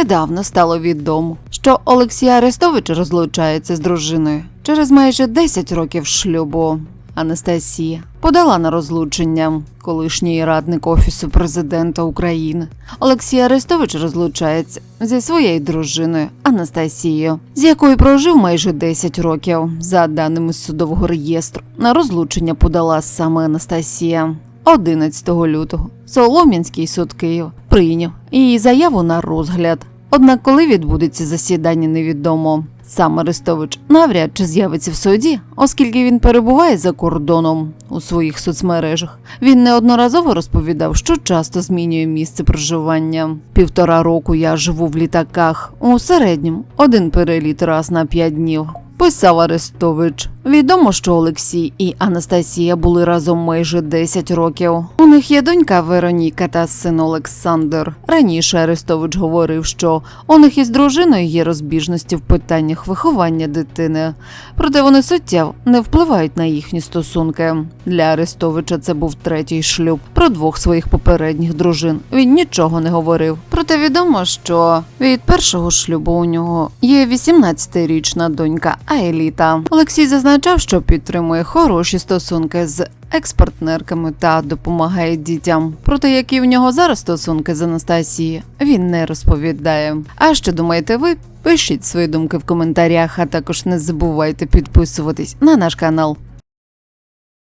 недавно стало відомо, що Олексій Арестович розлучається з дружиною через майже 10 років шлюбу. Анастасія подала на розлучення. Колишній радник офісу президента України Олексій Арестович розлучається зі своєю дружиною Анастасією, з якою прожив майже 10 років. За даними судового реєстру, на розлучення подала саме Анастасія. 11 лютого Солом'янський суд Києва прийняв її заяву на розгляд. Однак, коли відбудеться засідання, невідомо. Сам Арестович навряд чи з'явиться в суді, оскільки він перебуває за кордоном у своїх соцмережах. Він неодноразово розповідав, що часто змінює місце проживання. Півтора року я живу в літаках. У середньому один переліт раз на п'ять днів. Писав Арестович. Відомо, що Олексій і Анастасія були разом майже 10 років. У них є донька Вероніка та син Олександр. Раніше Арестович говорив, що у них із дружиною є розбіжності в питаннях виховання дитини. Проте вони суттєво не впливають на їхні стосунки. Для Арестовича це був третій шлюб. Про двох своїх попередніх дружин він нічого не говорив. Проте відомо, що від першого шлюбу у нього є 18-річна донька Аеліта. Олексій зазначав, що підтримує хороші стосунки з експортнерками та допомагає дітям. Проте, які в нього зараз стосунки з Анастасією, він не розповідає. А що думаєте ви? Пишіть свої думки в коментарях, а також не забувайте підписуватись на наш канал.